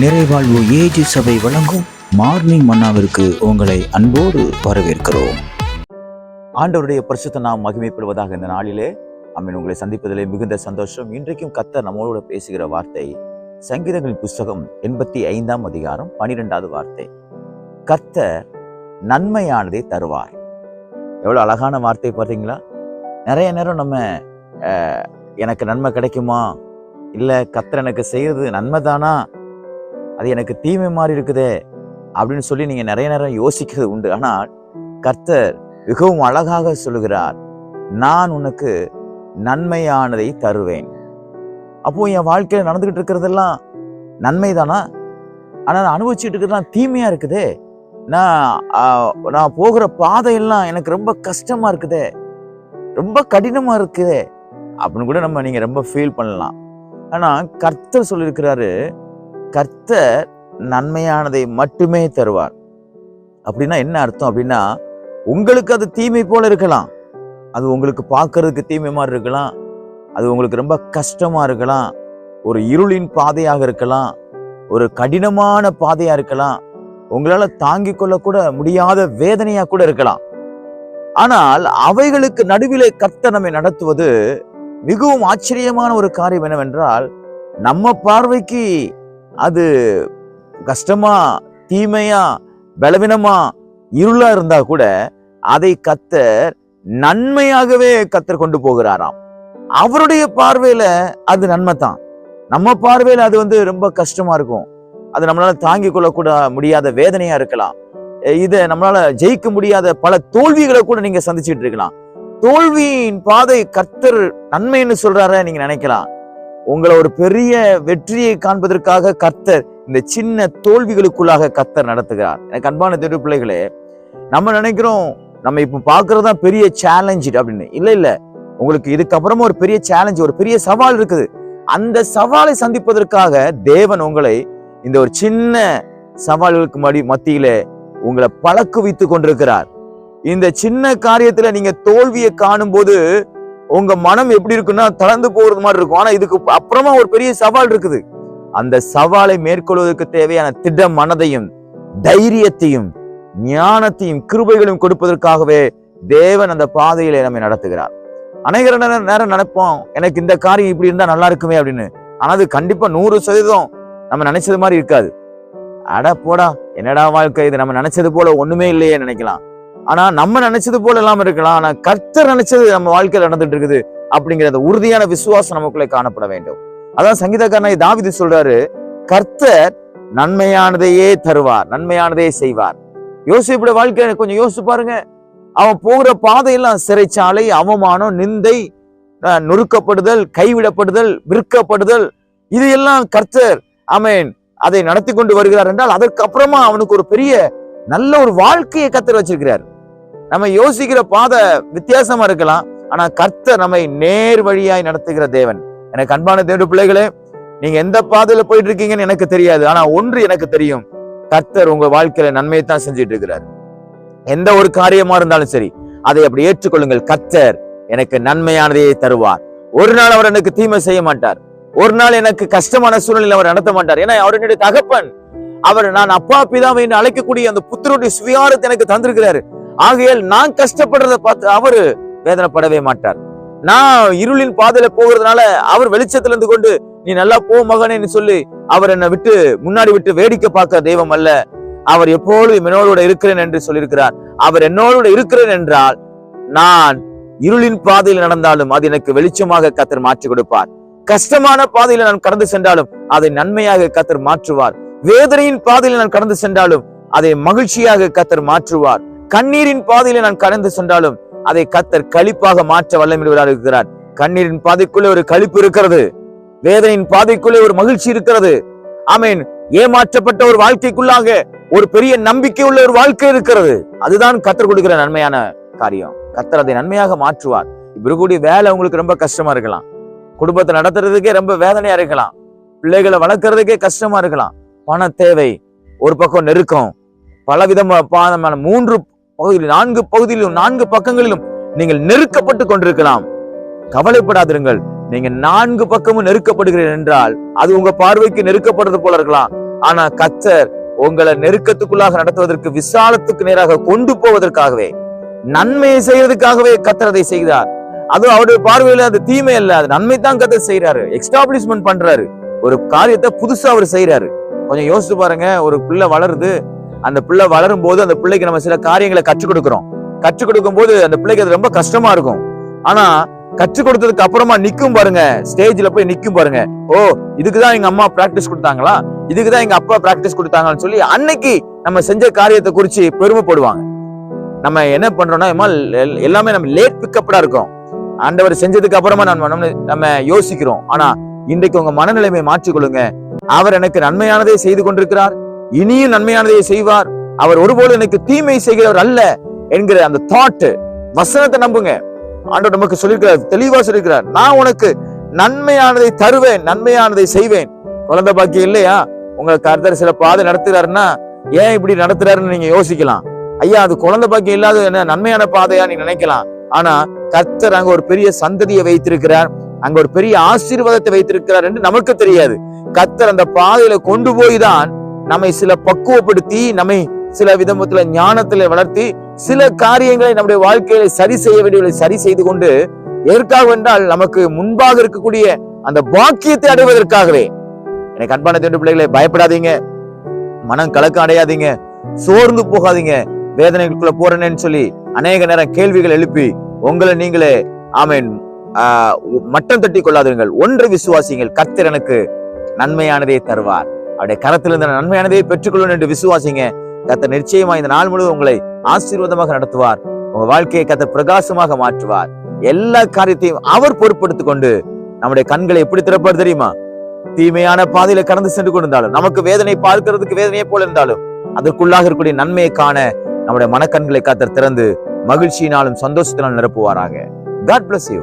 நிறைவாழ்வு AG சபை வழங்கும் morning மன்னாவிற்கு உங்களை அன்போடு வரவேற்கிறோம். ஆண்டவருடைய பரிசுத்த நாம் மகிமைப்படுவதாக இந்த நாளிலே அம்மன். உங்களை சந்திப்பதிலே மிகுந்த சந்தோஷம். இன்றைக்கும் கத்தர் நம்மளோட பேசுகிற வார்த்தை சங்கீதங்களின் புஸ்தகம் எண்பத்தி ஐந்தாம் அதிகாரம் பனிரெண்டாவது வார்த்தை. கர்த்தர் நன்மையானதை தருவார். எவ்வளோ அழகான வார்த்தை பார்த்தீங்களா? நிறைய நேரம் நம்ம எனக்கு நன்மை கிடைக்குமா? இல்லை கத்தர் எனக்கு செய்யறது நன்மை தானா அது எனக்கு தீமை மாதிரி இருக்குதே அப்படின்னு சொல்லி நீங்கள் நிறைய நேரம் யோசிக்கிறது உண்டு. ஆனால் கர்த்தர் மிகவும் அழகாக சொல்லுகிறார் நான் உனக்கு நன்மையானதை தருவேன். அப்போ என் வாழ்க்கையில் நடந்துக்கிட்டு இருக்கிறதெல்லாம் நன்மை தானா? ஆனால் நான் அனுபவிச்சுட்டு இருக்கிறதெல்லாம் தீமையாக இருக்குதே? நான் நான் போகிற பாதையெல்லாம் எனக்கு ரொம்ப கஷ்டமாக இருக்குதே? ரொம்ப கடினமாக இருக்குதே? அப்படின்னு கூட நம்ம நீங்கள் ரொம்ப ஃபீல் பண்ணலாம். ஆனால் கர்த்தர் சொல்லியிருக்கிறாரு கர்த்தர் நன்மையானதை மட்டுமே தருவார். அப்படின்னா என்ன அர்த்தம் அப்படின்னா உங்களுக்கு அது தீமை போல இருக்கலாம். அது உங்களுக்கு பார்க்கறதுக்கு தீமை மாதிரி இருக்கலாம். அது உங்களுக்கு ரொம்ப கஷ்டமா இருக்கலாம். ஒரு இருளின் பாதையாக இருக்கலாம். ஒரு கடினமான பாதையா இருக்கலாம். உங்களால தாங்கிக் கொள்ளக்கூட முடியாத வேதனையா கூட இருக்கலாம். ஆனால் அவைகளுக்கு நடுவிலே கர்த்த நம்மை நடத்துவது மிகவும் ஆச்சரியமான ஒரு காரியம் என்னவென்றால் நம்ம பார்வைக்கு அது கஷ்டமா தீமையா பலவீனமா இருளா இருந்தா கூட அதை கத்தர் நன்மையாகவே கத்தர் கொண்டு போகிறாராம். அவருடைய பார்வையில அது நன்மை தான். நம்ம பார்வையில அது வந்து ரொம்ப கஷ்டமா இருக்கும். அது நம்மளால தாங்கிக் கொள்ளக்கூட முடியாத வேதனையா இருக்கலாம். இதை நம்மளால ஜெயிக்க முடியாத பல தோல்விகளை கூட நீங்க சந்திச்சுட்டு இருக்கலாம். தோல்வியின் பாதை கர்த்தர் நன்மைன்னு சொல்றார நீங்க நினைக்கலாம். உங்களை ஒரு பெரிய வெற்றியை காண்பதற்காக கர்த்தர் இந்த சின்ன தோல்விகளுக்குள்ளாக கர்த்தர் நடத்துகிறார். எனக்கு அன்பான தெரு பிள்ளைகளே நம்ம நினைக்கிறோம் நம்ம இப்போ பார்க்கறது தான் பெரிய சேலஞ்சு அப்படின்னு. இல்லை இல்லை. உங்களுக்கு இதுக்கப்புறமா ஒரு பெரிய சேலஞ்ச் ஒரு பெரிய சவால் இருக்குது. அந்த சவாலை சந்திப்பதற்காக தேவன் உங்களை இந்த ஒரு சின்ன சவால்களுக்கு மடி மத்தியில உங்களை பழக்கு வைத்து கொண்டிருக்கிறார். இந்த சின்ன காரியத்துல நீங்க தோல்வியை காணும் போது உங்க மனம் எப்படி இருக்குன்னா தளர்ந்து போறது மாதிரி இருக்கும். ஆனா இதுக்கு அப்புறமா ஒரு பெரிய சவால் இருக்குது. அந்த சவாலை மேற்கொள்வதற்கு தேவையான திட மனதையும் தைரியத்தையும் ஞானத்தையும் கிருபைகளையும் கொடுப்பதற்காகவே தேவன் அந்த பாதையிலே நம்மை நடத்துகிறார். அநேக நேரம் நேரம் நினைப்போம் எனக்கு இந்த காரியம் இப்படி இருந்தா நல்லா இருக்குமே அப்படின்னு. ஆனா அது கண்டிப்பா நூறு சதவீதம் நம்ம நினைச்சது மாதிரி இருக்காது. அட போடா என்னடா வாழ்க்கை இது? நம்ம நினைச்சது போல ஒண்ணுமே இல்லையே நினைக்கலாம். ஆனா நம்ம நினைச்சது போல இல்லாம இருக்கலாம். ஆனா கர்த்தர் நினைச்சது நம்ம வாழ்க்கையில் நடந்துட்டு இருக்குது அப்படிங்கிற அந்த உறுதியான விசுவாசம் நமக்குள்ளே காணப்பட வேண்டும். அதான் சங்கீதக்காரனை தாவிதி சொல்றாரு கர்த்தர் நன்மையானதையே தருவார் நன்மையானதையே செய்வார். யோசிப்புடைய வாழ்க்கையை கொஞ்சம் யோசிச்சு பாருங்க. அவன் போகிற பாதையெல்லாம் சிறைச்சாலை அவமானம் நிந்தை நொறுக்கப்படுதல் கைவிடப்படுதல் விற்கப்படுதல் இது எல்லாம் கர்த்தர் அமேன் அதை நடத்தி கொண்டு வருகிறார் என்றால் அதற்கு அப்புறமா அவனுக்கு ஒரு பெரிய நல்ல ஒரு வாழ்க்கையை கத்தர் வச்சிருக்கிறார். நம்ம யோசிக்கிற பாதை வித்தியாசமா இருக்கலாம். ஆனா கர்த்தர் நம்மை நேர் வழியாய் நடத்துகிற தேவன். எனக்கு அன்பான தேவ பிள்ளைகளே நீங்க எந்த பாதையில போயிட்டு இருக்கீங்கன்னு எனக்கு தெரியாது. ஆனா ஒன்று எனக்கு தெரியும். கர்த்தர் உங்க வாழ்க்கையில நன்மையை தான் செஞ்சுட்டு இருக்கிறார் எந்த ஒரு காரியமா இருந்தாலும் சரி அதை அப்படி ஏற்றுக்கொள்ளுங்கள். கர்த்தர் எனக்கு நன்மையானதையே தருவார். ஒரு நாள் அவர் எனக்கு தீமை செய்ய மாட்டார். ஒரு நாள் எனக்கு கஷ்டமான சூழ்நிலை அவர் நடத்த மாட்டார். ஏன்னா அவர் என்னுடைய தகப்பன். அவர் நான் அப்பா பிதாவை என்று அழைக்கக்கூடிய அந்த புத்தருடைய சுவிகாரத்தை எனக்கு தந்திருக்கிறாரு. ஆகையால் நான் கஷ்டப்படுறதை பார்த்து அவரு வேதனைப்படவே மாட்டார். நான் இருளின் பாதையில போகிறதுனால அவர் வெளிச்சத்துல இருந்து கொண்டு நீ நல்லா போ மகனேன்னு சொல்லி அவர் என்னை விட்டு முன்னாடி விட்டு வேடிக்கை பார்க்க தெய்வம் அல்ல. அவர் எப்பொழுதும் என்னோட இருக்கிறேன் என்று சொல்லியிருக்கிறார். அவர் என்னோட இருக்கிறேன் என்றால் நான் இருளின் பாதையில் நடந்தாலும் அது எனக்கு வெளிச்சமாக கத்தர் மாற்றி கொடுப்பார். கஷ்டமான பாதையில நான் கடந்து சென்றாலும் அதை நன்மையாக கத்தர் மாற்றுவார். வேதனையின் பாதையில நான் கடந்து சென்றாலும் அதை மகிழ்ச்சியாக கத்தர் மாற்றுவார். கண்ணீரின் பாதையில நான் கடந்து சென்றாலும் அதை கத்தர் கழிப்பாக மாற்ற வல்லமிடுவராக இருக்கிறார். கண்ணீரின் பாதைக்குள்ளே ஒரு கழிப்பு இருக்கிறது. வேதனையின் பாதைக்குள்ளே ஒரு மகிழ்ச்சி இருக்கிறது. ஆமீன். ஏமாற்றப்பட்ட ஒரு வாழ்க்கைக்குள்ளாக ஒரு பெரிய நம்பிக்கை உள்ள ஒரு வாழ்க்கை இருக்கிறது. அதுதான் கத்தர் கொடுக்கிற நன்மையான காரியம். கத்தர் அதை நன்மையாக மாற்றுவார். இப்ப இருக்கக்கூடிய வேலை உங்களுக்கு ரொம்ப கஷ்டமா இருக்கலாம். குடும்பத்தை நடத்துறதுக்கே ரொம்ப வேதனையா இருக்கலாம். பிள்ளைகளை வளர்க்கறதுக்கே கஷ்டமா இருக்கலாம். பண தேவை ஒரு பக்கம் நெருக்கம். பல விதமான மூன்று பகுதியில் நான்கு பகுதியிலும் நான்கு பக்கங்களிலும் நீங்கள் நெருக்கப்பட்டு கொண்டிருக்கலாம். கவலைப்படாதிருங்கள். நீங்க நான்கு பக்கமும் நெருக்கப்படுகிறீர்கள் என்றால் அது உங்க பார்வைக்கு நெருக்கப்படுறது போல இருக்கலாம். ஆனா கத்தர் உங்களை நெருக்கத்துக்குள்ளாக நடத்துவதற்கு விசாலத்துக்கு நேராக கொண்டு போவதற்காகவே நன்மையை செய்யறதுக்காகவே கத்தர் அதை செய்கிறார் அதுவும் அவருடைய பார்வையில அது தீமை அல்ல அது நன்மை தான் கத்தர் செய்யறாரு எக்ஸ்டாப்ளிஷ்மெண்ட் பண்றாரு. ஒரு காரியத்தை புதுசா அவர் செய்யறாரு கொஞ்சம் யோசிச்சு பாருங்க ஒரு பிள்ளை வளருது அந்த பிள்ளை வளரும் போது அந்த பிள்ளைக்கு நம்ம சில காரியங்களை கற்றுக் கொடுக்கிறோம். கற்றுக் கொடுக்கும் போது அந்த பிள்ளைக்கு அது ரொம்ப கஷ்டமா இருக்கும். ஆனா கற்றுக் கொடுத்ததுக்கு அப்புறமா நிக்கும் பாருங்க. ஸ்டேஜ்ல போய் நிக்கும் பாருங்க. ஓ இதுக்குதான் எங்க அம்மா பிராக்டிஸ் கொடுத்தாங்களா? இதுக்குதான் எங்க அப்பா பிராக்டிஸ் கொடுத்தாங்கன்னு சொல்லி அன்னைக்கு நம்ம செஞ்ச காரியத்தை குறிச்சு பெருமைப்படுவாங்க. நம்ம என்ன பண்றோம்னா எம்மா, எல்- எல்லாமே நம்ம லேட் பிக்கப்டா இருக்கோம். ஆண்டவர் செஞ்சதுக்கு அப்புறமா நம்ம நம்ம- நம்ம யோசிக்கிறோம். ஆனா இன்றைக்கு உங்க மனநிலைமை மாற்றிக்கொள்ளுங்க. அவர் எனக்கு நன்மையானதை செய்து கொண்டிருக்கிறார். இனியும் நன்மையானதை செய்வார். அவர் ஒருபோது எனக்கு தீமை செய்கிறவர் அல்ல என்கிற அந்த தாட் வசனத்தை நம்புங்க. ஆண்டவர் நமக்கு சொல்லியிருக்கிறார் தெளிவா சொல்லியிருக்கிறார். நான் உனக்கு நன்மையானதை தருவேன் நன்மையானதை செய்வேன். குழந்தை பாக்கியம் இல்லையா? உங்களை கருத்தர் சில பாதை நடத்துறாருன்னா ஏன் இப்படி நடத்துறாருன்னு நீங்க யோசிக்கலாம். ஐயா அது குழந்தை பாக்கியம் இல்லாத என்ன? நன்மையான பாதையா நீ நினைக்கலாம். ஆனா கர்த்தர் அங்க ஒரு பெரிய சந்ததியை வைத்திருக்கிறார். அங்க ஒரு பெரிய ஆசீர்வாதத்தை வைத்திருக்கிறார் என்று நமக்கு தெரியாது. கர்த்தர் அந்த பாதையில கொண்டு போய் தான் நம்மை சில பக்குவப்படுத்தி நம்மை சில விதத்துல ஞானத்துல வளர்த்தி சில காரியங்களை நம்முடைய வாழ்க்கையில சரி செய்ய வேண்டியவர்களை சரி செய்து கொண்டு எதற்காக என்றால் நமக்கு முன்பாக இருக்கக்கூடிய அந்த பாக்கியத்தை அடைவதற்காகவே. எனக்கு அன்பான தேண்டு பிள்ளைகளை பயப்படாதீங்க. மனம் கலக்கம் அடையாதீங்க. சோர்ந்து போகாதீங்க. வேதனைகளுக்குள்ள போறேன்னு சொல்லி அநேக நேரம் கேள்விகள் எழுப்பி உங்களை நீங்களே ஆமேன் ஆஹ், மட்டம் தட்டி கொள்ளாதீர்கள். ஒன்று விசுவாசிங்கள் கர்த்தர் எனக்கு நன்மையானதே தருவார். அவருடைய கரத்தில் இந்த நன்மையானதை பெற்றுக்கொள்ளும் என்று விசுவாசிங்க. கத்த நிச்சயமா இந்த நாள் முழுவதும் உங்களை ஆசீர்வாதமாக நடத்துவார். உங்க வாழ்க்கையை கத்த பிரகாசமாக மாற்றுவார். எல்லா காரியத்தையும் அவர் பொறுப்படுத்திக் கொண்டு நம்முடைய கண்களை எப்படி திறப்பார் தெரியுமா? தீமையான பாதையில கடந்து சென்று கொண்டிருந்தாலும் நமக்கு வேதனை பார்க்கிறதுக்கு வேதனையை போல இருந்தாலும் அதற்குள்ளாக இருக்கக்கூடிய நன்மையை காண நம்முடைய மனக்கண்களை காத்தர் திறந்து மகிழ்ச்சியினாலும் சந்தோஷத்தினாலும் நிரப்புவாராக. God bless you